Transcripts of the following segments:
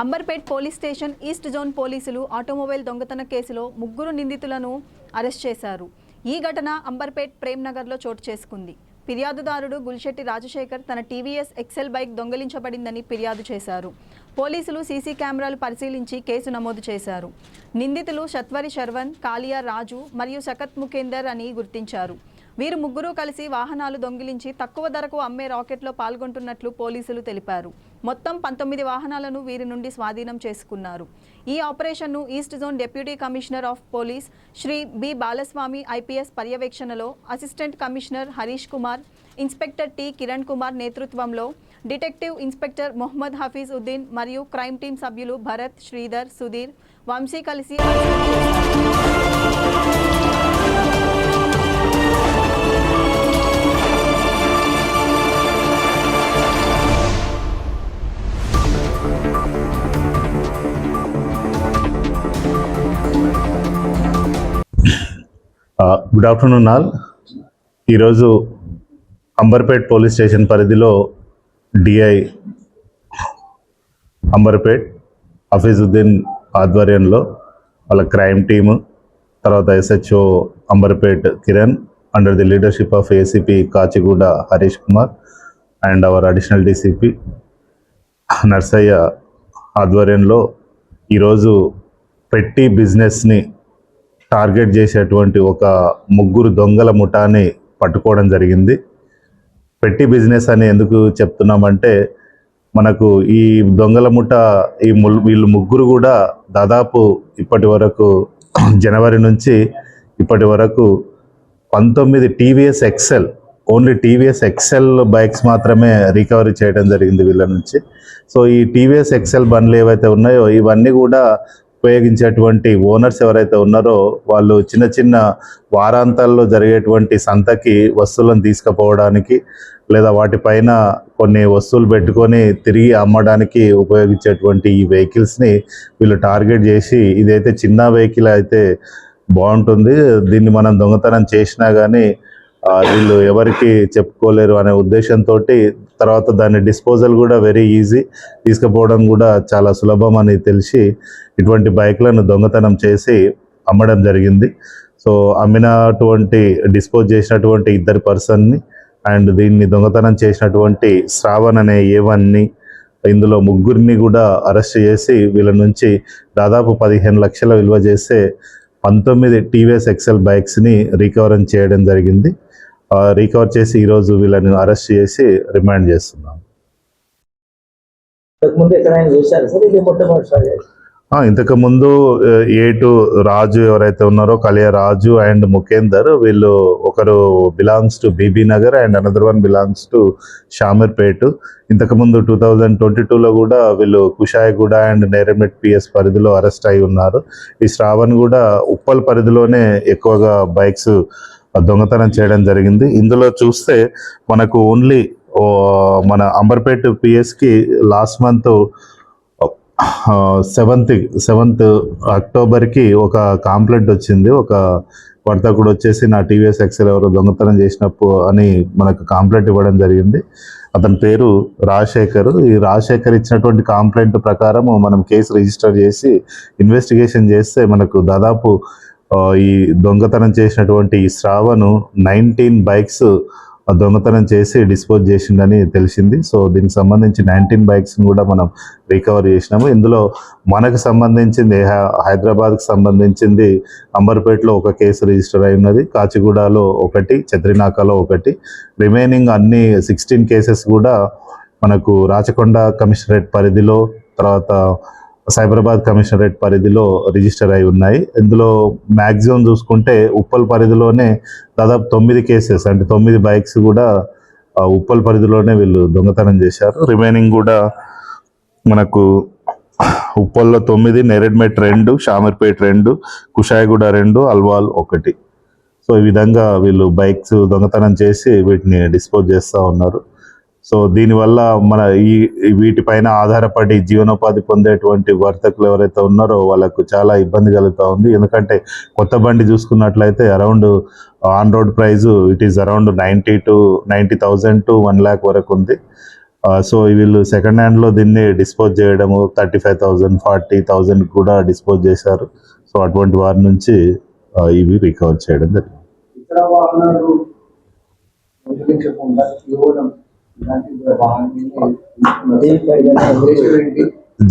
Amberpet police station east zone పోలీసులు automobile దొంగతన కేసులో ముగ్గురు నిందితులను అరెస్ట్ చేశారు. ఈ ఘటన అంబర్పేట్ ప్రేమ్ నగర్లో చోటు చేసుకుంది. ఫిర్యాదుదారుడు గుల్శెట్టి రాజశేఖర్ తన టీవీఎస్ ఎక్సెల్ బైక్ దొంగిలించబడిందని ఫిర్యాదు చేశారు. పోలీసులు సీసీ కెమెరాలు పరిశీలించి కేసు నమోదు చేశారు. నిందితులు సత్వరి శర్వన్ కాలియా రాజు మరియు సకత్ ముఖేందర్ అని గుర్తించారు. వీరు ముగ్గురు కలిసి వాహనాలు దొంగిలించి తక్కువ ధరకు అమ్మే రాకెట్లో పాల్గొంటున్నట్లు పోలీసులు తెలిపారు. మొత్తం పంతొమ్మిది వాహనాలను వీరి నుండి స్వాధీనం చేసుకున్నారు. ఈ ఆపరేషన్ను east zone deputy commissioner of police Shri B Balaswamy IPS పర్యవేక్షణలో assistant commissioner Harish Kumar inspector T Kiran Kumar నేతృత్వంలో డిటెక్టివ్ ఇన్స్పెక్టర్ మొహమ్మద్ హఫీజ్ ఉద్దీన్ మరియు క్రైమ్ టీం సభ్యులు భరత్ శ్రీధర్ సుధీర్ వంశీ కలిసి గుడ్ ఆఫ్టర్నూన్ ఆల్ ఈరోజు అంబర్పేట్ పోలీస్ స్టేషన్ పరిధిలో డిఐ అంబర్పేట్ హఫీజుద్దీన్ ఆధ్వర్యంలో వాళ్ళ క్రైమ్ టీము తర్వాత SHO Amberpet Kiran under the leadership of ACP Kachiguda Harish Kumar and our additional DCP Narsaiah ఆధ్వర్యంలో ఈరోజు పెట్టి బిజినెస్ని టార్గెట్ చేసేటువంటి ఒక ముగ్గురు దొంగల ముఠాని పట్టుకోవడం జరిగింది. పెట్టి బిజినెస్ అని ఎందుకు చెప్తున్నామంటే మనకు ఈ దొంగల ముఠ ఈ ము వీళ్ళు ముగ్గురు కూడా దాదాపు ఇప్పటి వరకు జనవరి నుంచి ఇప్పటి వరకు పంతొమ్మిది TVS XL only TVS XL bikes మాత్రమే రికవరీ చేయడం జరిగింది వీళ్ళ నుంచి. సో ఈ టీవీఎస్ ఎక్సెల్ బండ్లు ఏవైతే ఉన్నాయో ఇవన్నీ కూడా ఉపయోగించేటువంటి ఓనర్స్ ఎవరైతే ఉన్నారో వాళ్ళు చిన్న చిన్న వారాంతాల్లో జరిగేటువంటి సంతకి వస్తువులను తీసుకుపోవడానికి లేదా వాటిపైన కొన్ని వస్తువులు పెట్టుకొని తిరిగి అమ్మడానికి ఉపయోగించేటువంటి ఈ వెహికల్స్ని వీళ్ళు టార్గెట్ చేసి ఇదైతే చిన్న వెహికల్ అయితే బాగుంటుంది. దీన్ని మనం దొంగతనం చేసినా కానీ వీళ్ళు ఎవరికి చెప్పుకోలేరు అనే ఉద్దేశంతో తర్వాత దాని డిస్పోజల్ కూడా వెరీ ఈజీ తీసుకుపోవడం కూడా చాలా సులభం అని తెలిసి ఇటువంటి బైక్లను దొంగతనం చేసి అమ్మడం జరిగింది. సో అమ్మినటువంటి డిస్పోజ్ చేసినటువంటి ఇద్దరు పర్సన్ని అండ్ దీన్ని దొంగతనం చేసినటువంటి శ్రావణ్ అనే ఏవన్ని ఇందులో ముగ్గురిని కూడా అరెస్ట్ చేసి వీళ్ళ నుంచి దాదాపు పదిహేను లక్షల విలువ చేసే పంతొమ్మిది టీవీఎస్ ఎక్సెల్ బైక్స్ని రికవరం చేయడం జరిగింది. రికవర్ చేసి ఈరోజు వీళ్ళని అరెస్ట్ చేసి రిమాండ్ చేస్తున్నాం. ఇంతకు ముందు ఏ టు రాజు ఎవరైతే ఉన్నారో కలియ రాజు అండ్ ముఖేందర్ వీళ్ళు ఒకరు belongs to Bibinagar and another one belongs to Shamirpet. ఇంతకు ముందు టూ థౌజండ్ ట్వంటీ టూలో కూడా వీళ్ళు కుషాయిగూడ అండ్ నేరమెట్ పిఎస్ పరిధిలో అరెస్ట్ అయి ఉన్నారు. ఈ శ్రావణ్ కూడా ఉప్పల్ పరిధిలోనే ఎక్కువగా బైక్స్ దొంగతనం చేయడం జరిగింది. ఇందులో చూస్తే మనకు ఓన్లీ మన అంబర్పేట్ పిఎస్కి లాస్ట్ మంత్ సెవెంత్ సెవెంత్ అక్టోబర్కి ఒక కాంప్లైంట్ వచ్చింది. ఒక వర్తకుడు వచ్చేసి నా టీవీఎస్ ఎక్సెల్ ఎవరు దొంగతనం చేసినప్పుడు అని మనకు కాంప్లైంట్ ఇవ్వడం జరిగింది. అతని పేరు రాజశేఖర్. ఈ రాజశేఖర్ ఇచ్చినటువంటి కాంప్లైంట్ ప్రకారం మనం కేసు రిజిస్టర్ చేసి ఇన్వెస్టిగేషన్ చేస్తే మనకు దాదాపు ఈ దొంగతనం చేసినటువంటి ఈ శ్రావణ్ నైన్టీన్ బైక్స్ దొంగతనం చేసి డిస్పోజ్ చేసిండని తెలిసింది. సో దీనికి సంబంధించి నైన్టీన్ బైక్స్ని కూడా మనం రికవర్ చేసినాము. ఇందులో మనకు సంబంధించింది హై- హైదరాబాద్కి సంబంధించింది అంబర్పేటలో ఒక కేసు రిజిస్టర్ అయి ఉన్నది. కాచిగూడలో ఒకటి చత్రినాకలో ఒకటి. రిమైనింగ్ అన్ని సిక్స్టీన్ కేసెస్ కూడా మనకు రాచకొండ కమిషనరేట్ పరిధిలో తర్వాత సైబరాబాద్ కమిషనరేట్ పరిధిలో రిజిస్టర్ అయి ఉన్నాయి. ఇందులో మ్యాక్సిమం చూసుకుంటే ఉప్పల్ పరిధిలోనే దాదాపు తొమ్మిది కేసెస్ అంటే తొమ్మిది బైక్స్ కూడా ఉప్పల్ పరిధిలోనే వీళ్ళు దొంగతనం చేశారు. రిమైనింగ్ కూడా మనకు ఉప్పల్లో తొమ్మిది నెరెడ్మెట్ రెండు షామీర్పేట్ రెండు కుషాయిగూడ రెండు అల్వాల్ ఒకటి. సో ఈ విధంగా వీళ్ళు బైక్స్ దొంగతనం చేసి వీటిని డిస్పోజ్ చేస్తూ ఉన్నారు. సో దీనివల్ల మన ఈ వీటిపైన ఆధారపడి జీవనోపాధి పొందేటువంటి వర్తకులు ఎవరైతే ఉన్నారో వాళ్ళకు చాలా ఇబ్బంది కలుగుతూ ఉంది. ఎందుకంటే కొత్త బండి చూసుకున్నట్లయితే around on road price it is around ninety to ninety thousand to one lakh వరకు ఉంది. సో వీళ్ళు సెకండ్ హ్యాండ్లో దీన్ని డిస్పోజ్ చేయడము thirty five thousand forty thousand కూడా డిస్పోజ్ చేశారు. సో అటువంటి వారి నుంచి ఇవి రికవర్ చేయడం జరిగింది.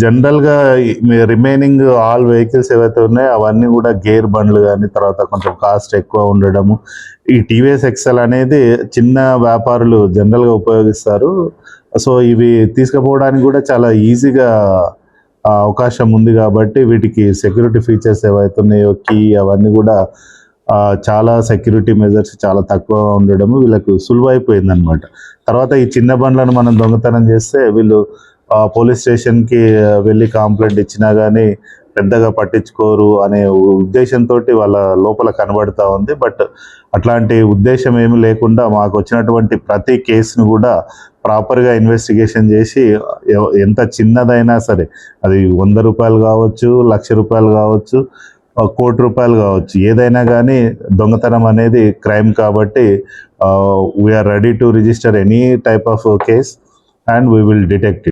జనరల్గా రిమైనింగ్ ఆల్ వెహికల్స్ ఏవైతే ఉన్నాయో అవన్నీ కూడా గేర్ బండ్లు కానీ తర్వాత కొంచెం కాస్ట్ ఎక్కువ ఉండడము. ఈ టీవీఎస్ ఎక్సెల్ అనేది చిన్న వ్యాపారులు జనరల్గా ఉపయోగిస్తారు. సో ఇవి తీసుకుపోవడానికి కూడా చాలా ఈజీగా అవకాశం ఉంది కాబట్టి వీటికి సెక్యూరిటీ ఫీచర్స్ ఏవైతే ఉన్నాయో కీ అవన్నీ కూడా చాలా సెక్యూరిటీ మెజర్స్ చాలా తక్కువ ఉండడము వీళ్ళకు సులువైపోయింది అనమాట తర్వాత ఈ చిన్న బండ్లను మనం దొంగతనం చేస్తే వీళ్ళు పోలీస్ స్టేషన్కి వెళ్ళి కంప్లైంట్ ఇచ్చినా కానీ పెద్దగా పట్టించుకోరు అనే ఉద్దేశంతో వాళ్ళ లోపల కనబడుతూ ఉంది. బట్ అట్లాంటి ఉద్దేశం ఏమి లేకుండా మాకు వచ్చినటువంటి ప్రతి కేసును కూడా ప్రాపర్గా ఇన్వెస్టిగేషన్ చేసి ఎంత చిన్నదైనా సరే అది వంద రూపాయలు కావచ్చు లక్ష రూపాయలు కావచ్చు కోటి రూపాయలు కావచ్చు. ఏదైనా కానీ దొంగతనం అనేది క్రైమ్ కాబట్టి we're ready to register any type of case and we will detect